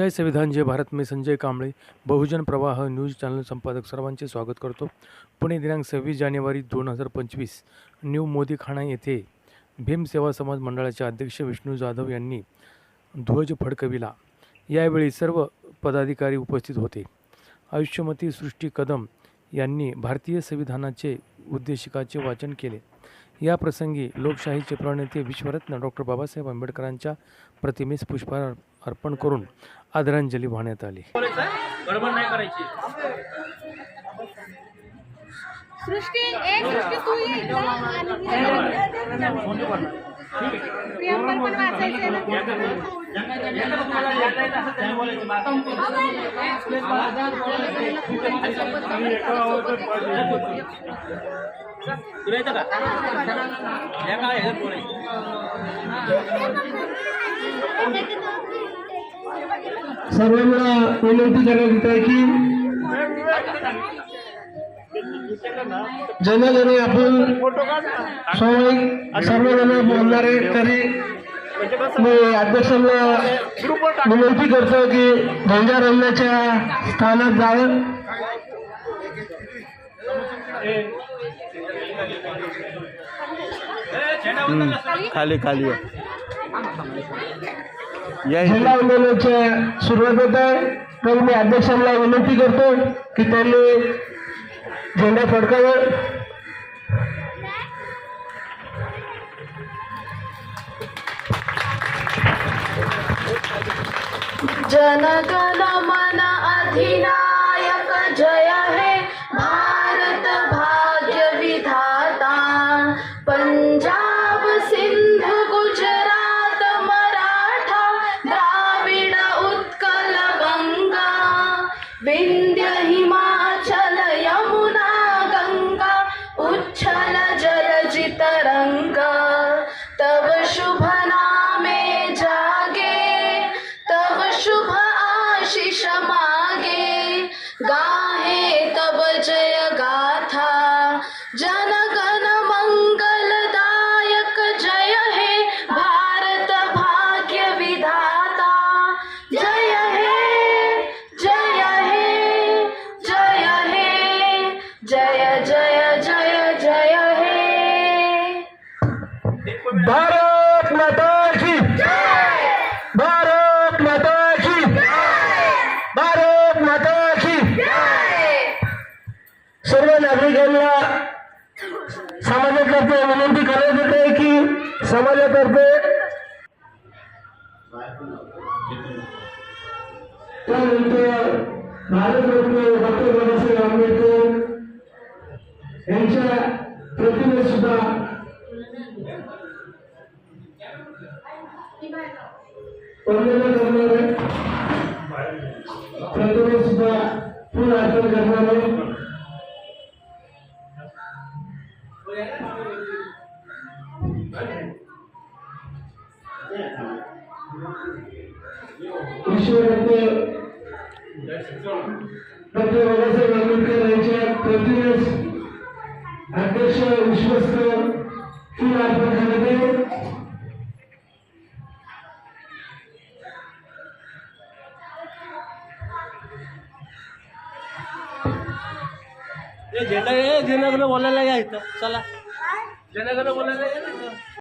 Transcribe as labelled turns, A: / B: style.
A: जय संविधान जय भारत मी संजय कांबळे. बहुजन प्रवाह news channel संपादक सर्वांचे स्वागत करतो. पुणे दिनांक सव्वीस जानेवारी दोन हजार पंचवीस न्यू मोदीखाना येथे भीमसेवा समाज मंडळाचे अध्यक्ष विष्णू जाधव यांनी ध्वज फडकविला. यावेळी सर्व पदाधिकारी उपस्थित होते. आयुष्यमती सृष्टी कदम यांनी भारतीय संविधानाचे उद्देशिकाचे वाचन केले. या प्रसंगी लोकशाहीचे प्रणेते विश्वरत्न डॉक्टर बाबासाहेब आंबेडकरांच्या प्रतिमेस पुष्पहार अर्पण करून आदरांजली वाहण्यात आली.
B: सृष्टी प्रियंका पण वाचायचं आहे ना?
C: तुला येतं का? या काय ह्याच्यात बोलायचं.
D: सर्वांना विनंती करण्यात येत आहे की जनगणे आपण स्वाभाविक सर्वजण बोलणारे तरी मी अध्यक्षांना विनंती करतो की ध्वजारोहणाच्या स्थानात जावं.
E: खाली खाली. या. या इथे.
D: झेंडा वंदनाच्या सुरुवात होत आहे तर मी अध्यक्षांना विनंती करतो की त्यांनी झेंडा फडकावर.
F: जनगण मन अधिनायक जय हे भारत भाग्य विधाता. पंजाब सिंध गुजरात मराठा द्राविड उत्कल गंगा. भारत माताजी
D: भारत माताजी भारत माताजी सर्व नागरिकांना समाजातर्फे विनंती करण्यात येते की समाजातर्फे भारतरत्न डॉक्टर बाबासाहेब आंबेडकर यांच्या प्रतिमेत सुद्धा वंदना करणार आहे प्रतिमे सुद्धा फुल अर्पण करणार आहे विश्वरत्न डॉक्टर बाबासाहेब आंबेडकर यांच्या प्रतिमेस अध्यक्ष विश्वस्त फुल अर्पण करण्यात
C: ए झेंडा ए झेंडाकडे बोलायला या इथं. चला. झेंडाकडे बोलायला या ना.